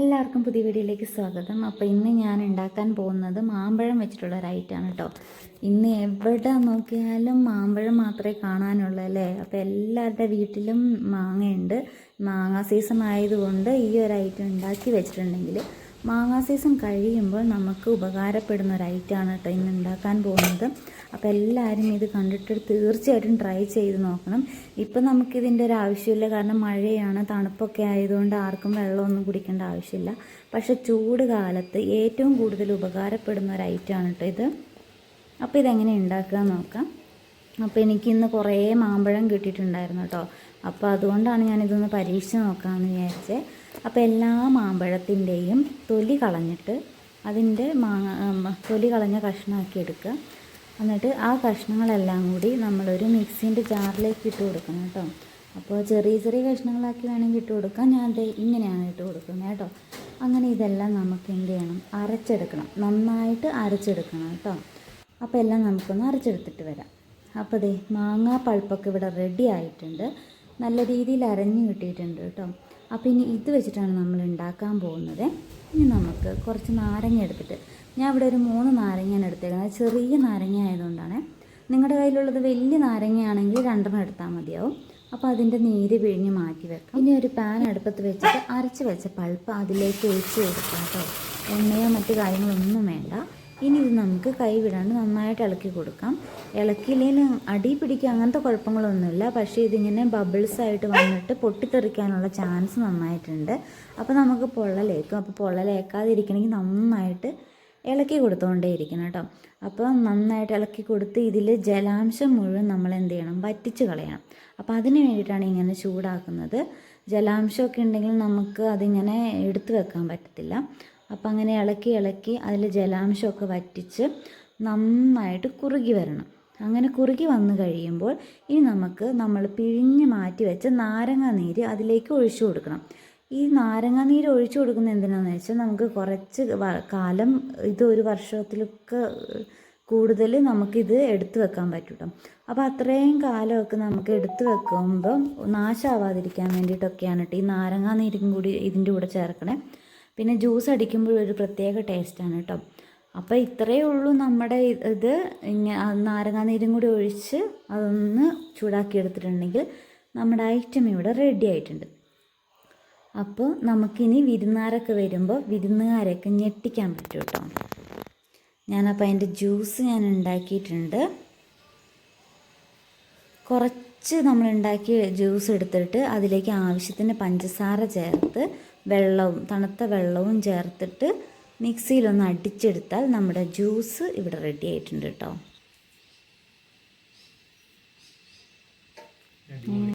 എല്ലാവർക്കും പുതിയ വീഡിയോയിലേക്ക് സ്വാഗതം. അപ്പോൾ ഇന്ന് ഞാൻ ഉണ്ടാക്കാൻ പോകുന്നത് മാമ്പഴം വെച്ചിട്ടുള്ള ഐറ്റമാണ് കേട്ടോ ഇന്ന് എവിടെ നോക്കിയാലും മാമ്പഴം മാത്രമേ കാണാനുള്ളൂ അല്ലേ? അപ്പോൾ എല്ലാവരുടെ വീട്ടിലും മാങ്ങയുണ്ട്. മാങ്ങ സീസൺ ആയതുകൊണ്ട് ഈ ഒരു ഐറ്റം ഉണ്ടാക്കി വെച്ചിട്ടുണ്ടെങ്കിൽ മാങ്ങാ സീസൺ കഴിയുമ്പോൾ നമുക്ക് ഉപകാരപ്പെടുന്ന ഒരു ഐറ്റമാണ് കേട്ടോ ഇന്ന് ഉണ്ടാക്കാൻ പോകുന്നത്. അപ്പോൾ എല്ലാവരും ഇത് കണ്ടിട്ട് തീർച്ചയായിട്ടും ട്രൈ ചെയ്ത് നോക്കണം. ഇപ്പം നമുക്കിതിന്റെ ഒരു ആവശ്യമില്ല. കാരണം മഴയാണ് തണുപ്പൊക്കെ ആയതുകൊണ്ട് ആർക്കും വെള്ളമൊന്നും കുടിക്കേണ്ട ആവശ്യമില്ല. പക്ഷേ ചൂട് കാലത്ത് ഏറ്റവും കൂടുതൽ ഉപകാരപ്പെടുന്ന ഒരു ഐറ്റമാണ് കേട്ടോ ഇത്. അപ്പോൾ ഇതെങ്ങനെ ഉണ്ടാക്കുക നോക്കാം. അപ്പോൾ എനിക്കിന്ന് കുറേ മാമ്പഴം കിട്ടിയിട്ടുണ്ടായിരുന്നു കേട്ടോ അപ്പോൾ അതുകൊണ്ടാണ് ഞാനിതൊന്ന് പരീക്ഷിച്ച് നോക്കാമെന്ന് വിചാരിച്ചത് അപ്പോൾ എല്ലാ മാമ്പഴത്തിന്റെയും തൊലി കളഞ്ഞിട്ട് അതിന്റെ മാ തൊലി കളഞ്ഞ കഷ്ണമാക്കി എടുക്കുക എന്നിട്ട് ആ കഷ്ണങ്ങളെല്ലാം കൂടി നമ്മളൊരു മിക്സിന്റെ ജാറിലേക്ക് ഇട്ട് കൊടുക്കണം കേട്ടോ അപ്പോൾ ചെറിയ ചെറിയ കഷ്ണങ്ങളാക്കി വേണമെങ്കിൽ ഇട്ട് കൊടുക്കാം. ഞാൻ ദേ ഇങ്ങനെയാണ് ഇട്ട് കൊടുക്കുന്നത് കേട്ടോ അങ്ങനെ ഇതെല്ലാം നമുക്ക് എന്ത് ചെയ്യണം? അരച്ചെടുക്കണം. നന്നായിട്ട് അരച്ചെടുക്കണം കേട്ടോ അപ്പോൾ എല്ലാം നമുക്കൊന്ന് അരച്ചെടുത്തിട്ട് വരാം. അപ്പോൾ ദേ മാങ്ങാ പൾപ്പൊക്കെ ഇവിടെ റെഡി ആയിട്ടുണ്ട്. നല്ല രീതിയിൽ അരഞ്ഞു കിട്ടിയിട്ടുണ്ട് കേട്ടോ. അപ്പോൾ ഇനി ഇത് വെച്ചിട്ടാണ് നമ്മൾ ഉണ്ടാക്കാൻ പോകുന്നത്. ഇനി നമുക്ക് കുറച്ച് നാരങ്ങ എടുത്തിട്ട് ഞാൻ ഇവിടെ ഒരു മൂന്ന് നാരങ്ങയാണ് എടുത്തേക്കുന്നത്. ചെറിയ നാരങ്ങ ആയതുകൊണ്ടാണ്. നിങ്ങളുടെ കയ്യിലുള്ളത് വലിയ നാരങ്ങയാണെങ്കിൽ രണ്ടെണ്ണം എടുത്താൽ മതിയാവും. അപ്പോൾ അതിന്റെ നീര് പിഴിഞ്ഞ് മാറ്റി വെക്കാം. ഇനി ഒരു പാൻ അടുപ്പത്ത് വെച്ചിട്ട് അരച്ച് വെച്ച പൾപ്പ് അതിലേക്ക് ഒഴിച്ച് കൊടുക്കാം കേട്ടോ. എണ്ണയോ മറ്റു കാര്യങ്ങളൊന്നും വേണ്ട. ഇനി ഇത് നമുക്ക് കൈ വിടാണ്ട് നന്നായിട്ട് ഇളക്കി കൊടുക്കാം. ഇളക്കിയില്ലെങ്കിൽ അടി പിടിക്കുക അങ്ങനത്തെ കുഴപ്പങ്ങളൊന്നുമില്ല. പക്ഷേ ഇതിങ്ങനെ ബബിൾസ് ആയിട്ട് വന്നിട്ട് പൊട്ടിത്തെറിക്കാനുള്ള ചാൻസ് നന്നായിട്ടുണ്ട്. അപ്പോൾ നമുക്ക് പൊള്ളലേക്കും അപ്പോൾ പൊള്ളലേക്കാതിരിക്കണമെങ്കിൽ നന്നായിട്ട് ഇളക്കി കൊടുത്തുകൊണ്ടേ ഇരിക്കണം കേട്ടോ. അപ്പോൾ നന്നായിട്ട് ഇളക്കി കൊടുത്ത് ഇതിൽ ജലാംശം മുഴുവൻ നമ്മൾ എന്ത് ചെയ്യണം? വറ്റിച്ച് കളയണം. അപ്പോൾ അതിന് വേണ്ടിയിട്ടാണ് ഇങ്ങനെ ചൂടാക്കുന്നത്. ജലാംശമൊക്കെ ഉണ്ടെങ്കിൽ നമുക്ക് അതിങ്ങനെ എടുത്തു വെക്കാൻ പറ്റത്തില്ല. അപ്പം അങ്ങനെ ഇളക്കി ഇളക്കി അതിൽ ജലാംശമൊക്കെ വറ്റിച്ച് നന്നായിട്ട് കുറുകി വരണം. അങ്ങനെ കുറുകി വന്നു കഴിയുമ്പോൾ ഇനി നമുക്ക് നമ്മൾ പിഴിഞ്ഞ് മാറ്റി വെച്ച നാരങ്ങ നീര് അതിലേക്ക് ഒഴിച്ചു കൊടുക്കണം. ഈ നാരങ്ങ നീര് ഒഴിച്ചു കൊടുക്കുന്നത് എന്തിനാണെന്ന് വെച്ചാൽ നമുക്ക് കുറച്ച് കാലം ഇത് ഒരു വർഷത്തിലൊക്കെ കൂടുതൽ നമുക്കിത് എടുത്തു വെക്കാൻ പറ്റും അപ്പോൾ അത്രയും കാലമൊക്കെ നമുക്ക് എടുത്തു വെക്കുമ്പോൾ നാശമാവാതിരിക്കാൻ വേണ്ടിയിട്ടൊക്കെയാണ് കേട്ടോ ഈ നാരങ്ങ നീരും കൂടി ഇതിന്റെ കൂടെ ചേർക്കണേ. പിന്നെ ജ്യൂസ് അടിക്കുമ്പോൾ ഒരു പ്രത്യേക ടേസ്റ്റാണ് കേട്ടോ അപ്പോൾ ഇത്രയേ ഉള്ളൂ നമ്മുടെ ഇത്. ഇങ്ങനെ നാരങ്ങാ നീരും കൂടി ഒഴിച്ച് അതൊന്ന് ചൂടാക്കി എടുത്തിട്ടുണ്ടെങ്കിൽ നമ്മുടെ ഐറ്റം ഇവിടെ റെഡി ആയിട്ടുണ്ട്. അപ്പോൾ നമുക്കിനി വിരുന്നാരൊക്കെ വരുമ്പോൾ വിരുന്നുകാരൊക്കെ ഞെട്ടിക്കാൻ പറ്റും കേട്ടോ ഞാനപ്പോൾ അതിന്റെ ജ്യൂസ് ഞാൻ ഉണ്ടാക്കിയിട്ടുണ്ട്. കുറച്ച് നമ്മൾ ഉണ്ടാക്കിയ ജ്യൂസ് എടുത്തിട്ട് അതിലേക്ക് ആവശ്യത്തിന് പഞ്ചസാര ചേർത്ത് വെള്ളവും തണുത്ത വെള്ളവും ചേർത്തിട്ട് മിക്സിയിലൊന്ന് അടിച്ചെടുത്താൽ നമ്മുടെ ജ്യൂസ് ഇവിടെ റെഡി ആയിട്ടുണ്ട് കേട്ടോ